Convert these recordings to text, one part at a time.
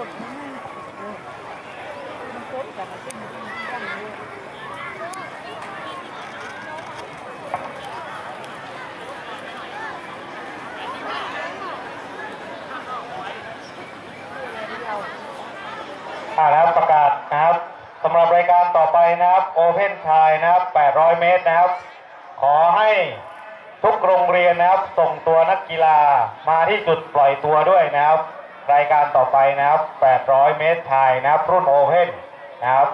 อ่าครับประกาศนะครับสำหรับรายการต่อไปนะครับโอเพนชายนะครับ 800 เมตรนะครับ ขอให้ทุกโรงเรียนนะครับ ส่งตัวนักกีฬามาที่จุดปล่อยตัวด้วยนะครับ รายการต่อไปนะครับ 800 เมตรชายนะครับ รุ่นโอเพ่นนะครับ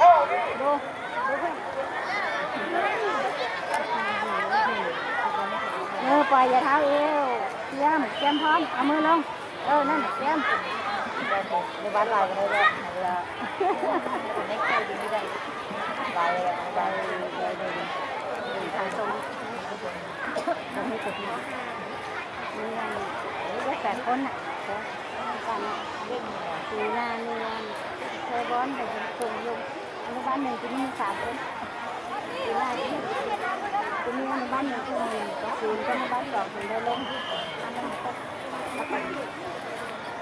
เออปล่อยอย่าเท้าเอวเตรียมเตรียมพร้อม เอามือลง เออนั่นเตรียมในบ้านเราเลยแหละเวลาไม่เคยดีไม่ได้ไปไปไปเลยทางตรงจะไม่ติดนะนี่นี่ก็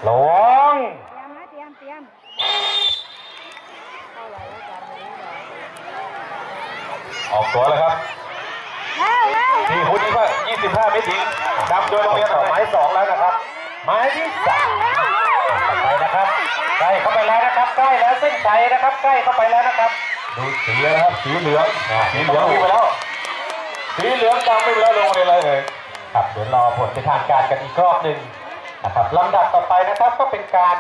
ระวังเตรียมนะเตรียมเตรียมเข้าไหลแล้วกันเลยออกตัวแล้วครับเร็วเร็วที่พุทธนี่ก็25 เมตรหญิงนำโดยโรงเรียนหมายสองแล้วนะครับ หมายที่สามไปนะครับใกล้เข้าไปแล้วนะครับใกล้แล้วเส้นชัยนะครับใกล้เข้าไปแล้วนะครับ ดูสีแล้วนะครับสีเหลืองสีเหลืองวิ่งไปแล้วสีเหลืองดำวิ่งไปแล้วลงเรียนเลยเลยครับเดี๋ยวรอผลเป็นทางการกันอีกรอบหนึ่ง นะครับลำดับต่อไปนะครับก็เป็นการ